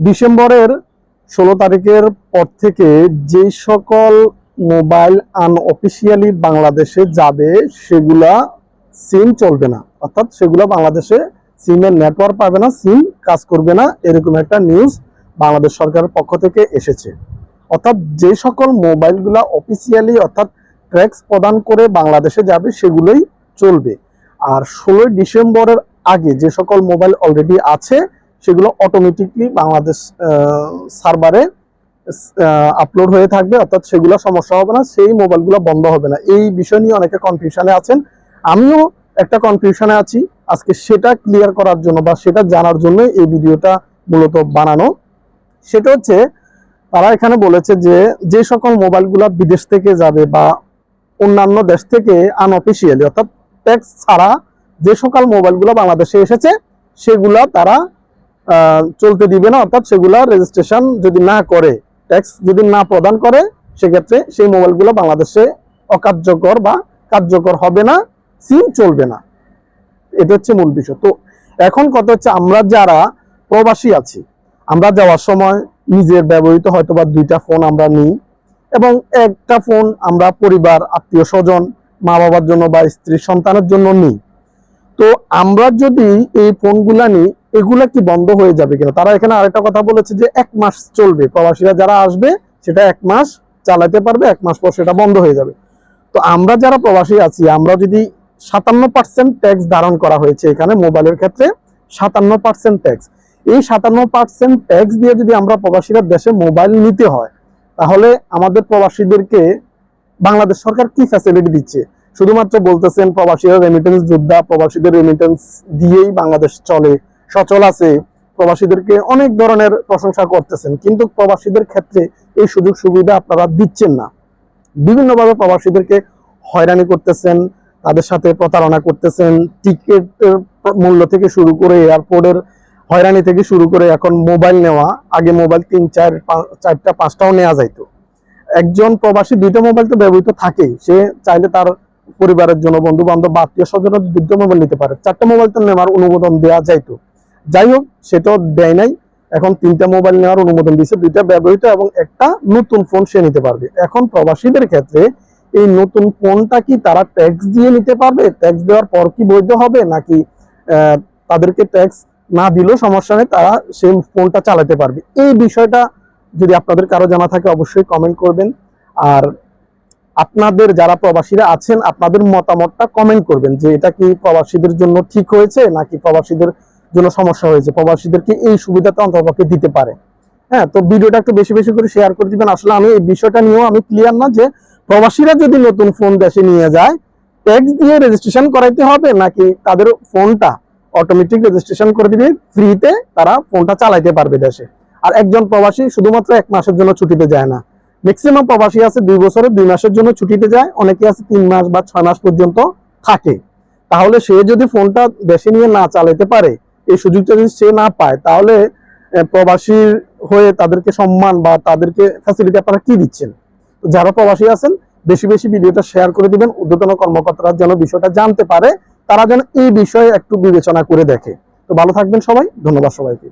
ডিসেম্বরের ষোলো তারিখের পর থেকে যে সকল মোবাইল আনঅফিসিয়ালি বাংলাদেশে যাবে, সেগুলা সিম চলবে না। অর্থাৎ সেগুলো বাংলাদেশে সিমের নেটওয়ার্ক পাবে না, সিম কাজ করবে না, এরকম একটা নিউজ বাংলাদেশ সরকারের পক্ষ থেকে এসেছে। অর্থাৎ যে সকল মোবাইলগুলা অফিসিয়ালি অর্থাৎ ট্যাক্স প্রদান করে বাংলাদেশে যাবে, সেগুলোই চলবে। আর ষোলোই ডিসেম্বরের আগে যে সকল মোবাইল অলরেডি আছে সেগুলো অটোমেটিকলি বাংলাদেশ সার্ভারে আপলোড হয়ে থাকবে, অর্থাৎ সেগুলো সমস্যা হবে না, সেই মোবাইলগুলো বন্ধ হবে না। এই বিষয় নিয়ে অনেকে কনফিউশনে আছেন। আমিও একটা কনফিউশনে আছি। আজকে সেটা ক্লিয়ার করার জন্য বা সেটা জানার জন্য এই ভিডিওটা মূলত বানানো। সেটা হচ্ছে, তারা এখানে বলেছে যে যে সকল মোবাইলগুলো বিদেশ থেকে যাবে বা অন্যান্য দেশ থেকে আনঅফিসিয়ালি অর্থাৎ ট্যাক্স ছাড়া যে সকল মোবাইলগুলো বাংলাদেশে এসেছে, সেগুলা তারা চলতে দিবে না, অর্থাৎ সেগুলা রেজিস্ট্রেশন যদি না করে ট্যাক্স যদি না প্রদান করে, সেক্ষেত্রে সেই মোবাইলগুলো বাংলাদেশে অকার্যকর বা কার্যকর হবে না সিম চলবে না। এটা হচ্ছে মূল বিষয়। তো এখন কথা হচ্ছে আমরা যারা প্রবাসী আছি, আমরা যাওয়ার সময় নিজের ব্যবহৃত হয়তো বা দুইটা ফোন আমরা নিই এবং একটা ফোন আমরা পরিবার, আত্মীয় স্বজন মা বাবার জন্য বা স্ত্রী সন্তানের জন্য নিই। তো আমরা যদি এই ফোনগুলা নিই, এগুলা কি বন্ধ হয়ে যাবে কিনা? তারা এখানে আরেকটা কথা বলেছে যে এক মাস চলবে। প্রবাসীরা যারা আসবে, সেটা এক মাস চালাতে পারবে, এক মাস পর সেটা বন্ধ হয়ে যাবে। তো আমরা যারা প্রবাসী আছি, আমরা যদি সাতান্ন পার্সেন্ট ট্যাক্স ধারণ করা হয়েছে এখানে মোবাইলের ক্ষেত্রে, সাতান্ন পার্সেন্ট ট্যাক্স। এই সাতান্ন পার্সেন্ট ট্যাক্স দিয়ে যদি আমরা প্রবাসীরা দেশে মোবাইল নিতে হয়, তাহলে আমাদের প্রবাসীদেরকে বাংলাদেশ সরকার কি ফ্যাসিলিটি দিচ্ছে? শুধুমাত্র বলতেছেন প্রবাসীরা রেমিটেন্স যোদ্ধা, প্রবাসীদের রেমিটেন্স দিয়েই বাংলাদেশ চলে, সচল আছে। প্রবাসীদেরকে অনেক ধরনের প্রশংসা করতেছেন, কিন্তু প্রবাসীদের ক্ষেত্রে এই সুযোগ সুবিধা আপনারা দিচ্ছেন না। বিভিন্নভাবে প্রবাসীদেরকে হয়রানি করতেছেন, তাদের সাথে প্রতারণা করতেছেন টিকিটের মূল্য থেকে শুরু করে এয়ারপোর্টের হয়রানি থেকে শুরু করে এখন মোবাইল নেওয়া, আগে মোবাইল তিন, চার চারটা, পাঁচটাও নেওয়া যাইতো। একজন প্রবাসী দুইটা মোবাইল তো ব্যবহৃত থাকেই, সে চাইলে তার পরিবারের জন্য বন্ধু বান্ধব আত্মীয় স্বজনের দুটো মোবাইল নিতে পারে। চারটা মোবাইল তো নেওয়ার অনুমোদন দেওয়া যাইতো যাই হোক, সেটাও দেয় নাই। এখন তিনটা মোবাইল নেওয়ার অনুমোদন দিয়েছে। দুইটা ব্যবহৃত এবং একটা নতুন ফোন সে নিতে পারবে। এখন প্রবাসীদের ক্ষেত্রে এই নতুন ফোনটা কি তারা ট্যাক্স দিয়ে নিতে পারবে? ট্যাক্স দেওয়ার পর কি বৈধ হবে? নাকি তাদেরকে ট্যাক্স না দিলেও সমস্যা নেই, তারা সেই ফোনটা চালাতে পারবে। এই বিষয়টা যদি আপনাদের কারও জানা থাকে, অবশ্যই কমেন্ট করবেন। আর আপনাদের যারা প্রবাসীরা আছেন, আপনাদের মতামতটা কমেন্ট করবেন যে এটা কি প্রবাসীদের জন্য ঠিক হয়েছে নাকি প্রবাসীদের জন্য সমস্যা হয়েছে? প্রবাসীদেরকে এই সুবিধাটা অন্তর্পক্ষে দিতে পারে? হ্যাঁ তো ভিডিওটা একটু বেশি বেশি করে শেয়ার করে দিবেন। আসলে আমি এই বিষয়টা নিয়েও আমি ক্লিয়ার না যে প্রবাসীরা যদি নতুন ফোন দেশে নিয়ে যায় ট্যাক্স দিয়ে রেজিস্ট্রেশন করাইতে হবে নাকি তাদের ফোনটা অটোমেটিক রেজিস্ট্রেশন করে দিবে ফ্রিতে তারা ফোনটা চালাইতে পারবে দেশে? আর একজন প্রবাসী শুধুমাত্র এক মাসের জন্য ছুটিতে যায় না। ম্যাক্সিমাম প্রবাসী আছে দুই বছরের দুই মাসের জন্য ছুটিতে যায়, অনেকে আছে তিন মাস বা ছয় মাস পর্যন্ত থাকে। তাহলে সে যদি ফোনটা দেশে নিয়ে না চালাতে পারে, এই সুযোগটা যদি সে না পায়, তাহলে প্রবাসীর হয়ে তাদেরকে সম্মান বা তাদেরকে ফ্যাসিলিটি আপনারা কি দিচ্ছেন? যারা প্রবাসী আছেন, বেশি বেশি ভিডিওটা শেয়ার করে দিবেন, ঊর্ধ্বতন কর্মকর্তারা যেন বিষয়টা জানতে পারে, তারা যেন এই বিষয়ে একটু বিবেচনা করে দেখে। তো ভালো থাকবেন সবাই, ধন্যবাদ সবাইকে।